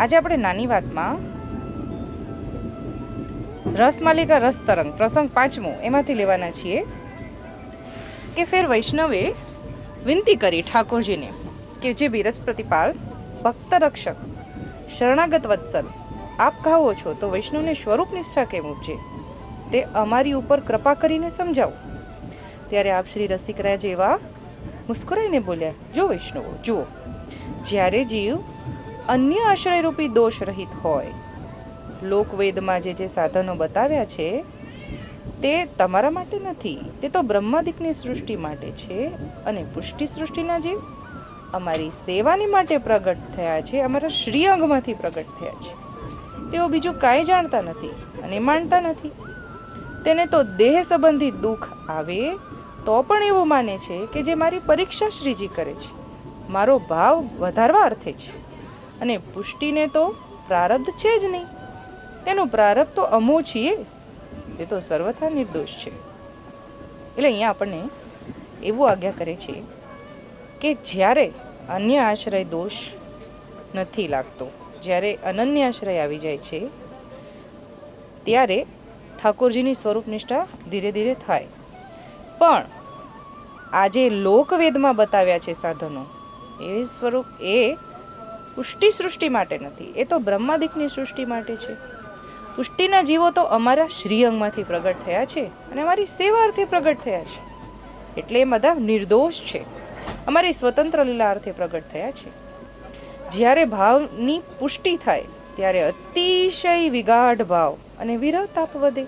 આજે આપણે નાની વાતમાં રસમાલિકા રસ તરંગ, પ્રસંગ પાંચમો, એમાંથી લેવાના છીએ કે ફેર વૈષ્ણવે વિનંતી કરી ઠાકોરજીને કે જે બિરજ પ્રતિપાલ, ભક્ત રક્ષક, શરણાગત વત્સલ, આપ કહો છો તો વૈષ્ણવને સ્વરૂપ નિષ્ઠા કેમ ઉપજે? તે અમારી ઉપર કૃપા કરીને સમજાવો. ત્યારે આપ શ્રી રસિકરાજ એવા મુસ્કુરાઈને બોલ્યા, જો વૈષ્ણવો, જુઓ, જ્યારે જીવ અન્ય આશ્રયરૂપી દોષ રહિત હોય. લોકવેદમાં જે જે સાધનો બતાવ્યા છે, તે તમારા માટે નથી. તે તો બ્રહ્માદિકની સૃષ્ટિ માટે છે અને પુષ્ટિ સૃષ્ટિના જીવ અમારી સેવાની માટે પ્રગટ થયા છે, અમારા શ્રી અંગમાંથી પ્રગટ થયા છે. તેઓ બીજું કાંઈ જાણતા નથી અને માનતા નથી. તેને તો દેહ સંબંધી દુઃખ આવે, તો પણ એવું માને છે કે જે મારી પરીક્ષા શ્રીજી કરે છે. મારો ભાવ વધારવા અર્થે છે. અને પુષ્ટિને તો પ્રારબ્ધ છે જ નહીં. તેનું પ્રારબ્ધ તો અમો છીએ. એ તો સર્વથા નિર્દોષ છે. એટલે અહીંયા આપણને એવું આજ્ઞા કરે છે કે જ્યારે અન્ય આશ્રય દોષ નથી લાગતો, જ્યારે અનન્ય આશ્રય આવી જાય છે, ત્યારે ઠાકોરજીની સ્વરૂપ નિષ્ઠા ધીરે ધીરે થાય. પણ આજે લોકવેદમાં બતાવ્યા છે સાધનો. એ સ્વરૂપ એ પુષ્ટિ સૃષ્ટિ માટે નથી. એ તો બ્રહ્માદિકની સૃષ્ટિ માટે છે. પુષ્ટિના જીવો તો અમારા શ્રીઅંગમાંથી પ્રગટ થયા છે અને અમારી સેવાર્થે પ્રગટ થયા છે. એટલે એ બધા નિર્દોષ છે. અમારી સ્વતંત્ર લીલા અર્થે પ્રગટ થયા છે. જ્યારે ભાવની પુષ્ટિ થાય, ત્યારે અતિશય વિગાઢ ભાવ અને વિરહ તાપ વધે.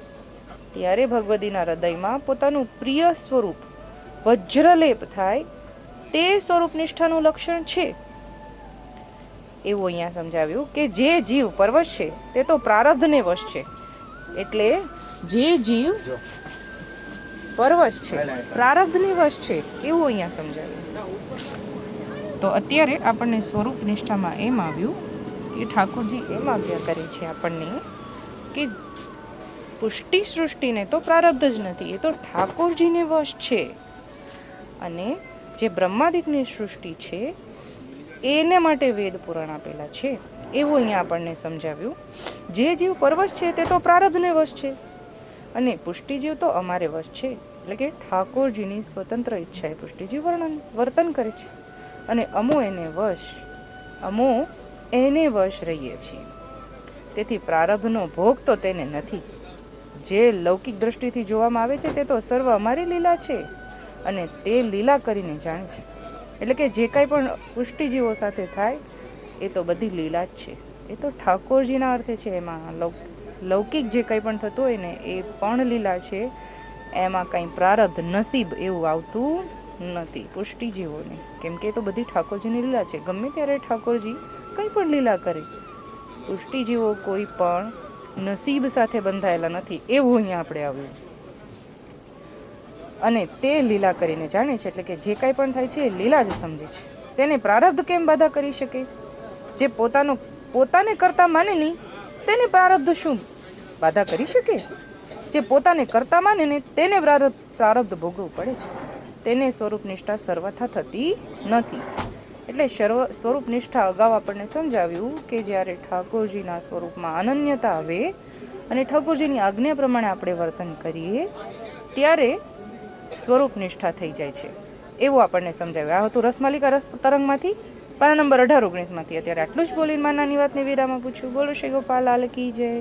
ત્યારે ભગવતીના હૃદયમાં પોતાનું પ્રિય સ્વરૂપ, વજ્રલેપ થાય, તે સ્વરૂપ નિષ્ઠાનું લક્ષણ છે. એવું અહીંયા સમજાવ્યું કે જે જીવ પરવશ છે તે તો પ્રારબ્ધને વશ છે. એટલે જે જીવ પરવશ છે પ્રારબ્ધને વશ છે એવું અહીંયા સમજાવ્યું. તો અત્યારે આપણને સ્વરૂપ નિષ્ઠામાં એમ આવ્યું કે ઠાકોરજી એમ આજ્ઞા કરે છે આપણને કે પુષ્ટિ સૃષ્ટિને તો પ્રારબ્ધ જ નથી એ તો ઠાકોરજીને વશ છે. અને જે બ્રહ્માદિકની સૃષ્ટિ છે એને માટે વેદ પુરાણ આપેલા છે. એવું અહીંયા આપણને સમજાવ્યું. જે જીવ પરવશ છે તે તો પ્રારબ્ધને વશ છે. અને પુષ્ટિજીવ તો અમારે વશ છે. એટલે કે ઠાકોરજીની સ્વતંત્ર ઈચ્છાએ પુષ્ટિજીવ વર્ણન, વર્તન કરે છે. અને અમો એને વશ, અમો એને વશ રહીએ છીએ. તેથી પ્રારબ્ધનો ભોગ તો તેને નથી. જે લૌકિક દ્રષ્ટિથી જોવામાં આવે છે તે તો સર્વ અમારી લીલા છે. અને તે લીલા કરીને જાણે છે. એટલે કે જે કાંઈ પણ પુષ્ટિજીવો સાથે થાય, એ તો બધી લીલા જ છે. એ તો ઠાકોરજીના અર્થે છે એમાં. લૌકિક જે કંઈ પણ થતું હોય ને, એ પણ લીલા છે. એમાં કંઈ પ્રારબ્ધ નસીબ એવું આવતું નથી પુષ્ટિજીવોને. કેમ કે એ તો બધી ઠાકોરજીની લીલા છે. ગમે ત્યારે ઠાકોરજી કંઈ પણ લીલા કરે, પુષ્ટિજીવો કોઈ પણ નસીબ સાથે બંધાયેલા નથી. એવું અહીંયા આપણે આવ્યું અને તે લીલા કરીને જાણે છે એટલે કે જે કાંઈ પણ થાય છે એ લીલા જ સમજે છે. તેને પ્રારબ્ધ કેમ બાધા કરી શકે? જે પોતાનો, પોતાને કરતા માને નહીં, તેને પ્રારબ્ધ શું બાધા કરી શકે? જે પોતાને કરતા માને ને તેને પ્રારબ્ધ પ્રારબ્ધ ભોગવવું પડે છે. તેને સ્વરૂપ નિષ્ઠા સર્વથા થતી નથી. એટલે સર્વ, સ્વરૂપ નિષ્ઠા અગાઉ આપણને સમજાવ્યું કે જ્યારે ઠાકોરજીના સ્વરૂપમાં અનન્યતા આવે અને ઠાકોરજીની આજ્ઞા પ્રમાણે આપણે વર્તન કરીએ, ત્યારે સ્વરૂપ નિષ્ઠા થઈ જાય છે. એવું આપણને સમજાવ્યું આ હતું રસમાલિકા રસ તરંગમાંથી. પાના નંબર અઢાર ઓગણીસમાંથી. અત્યારે આટલું જ બોલીને માનાની વાતને વિરામાં પૂછ્યું બોલો શ્રી ગોપાલ કી જય.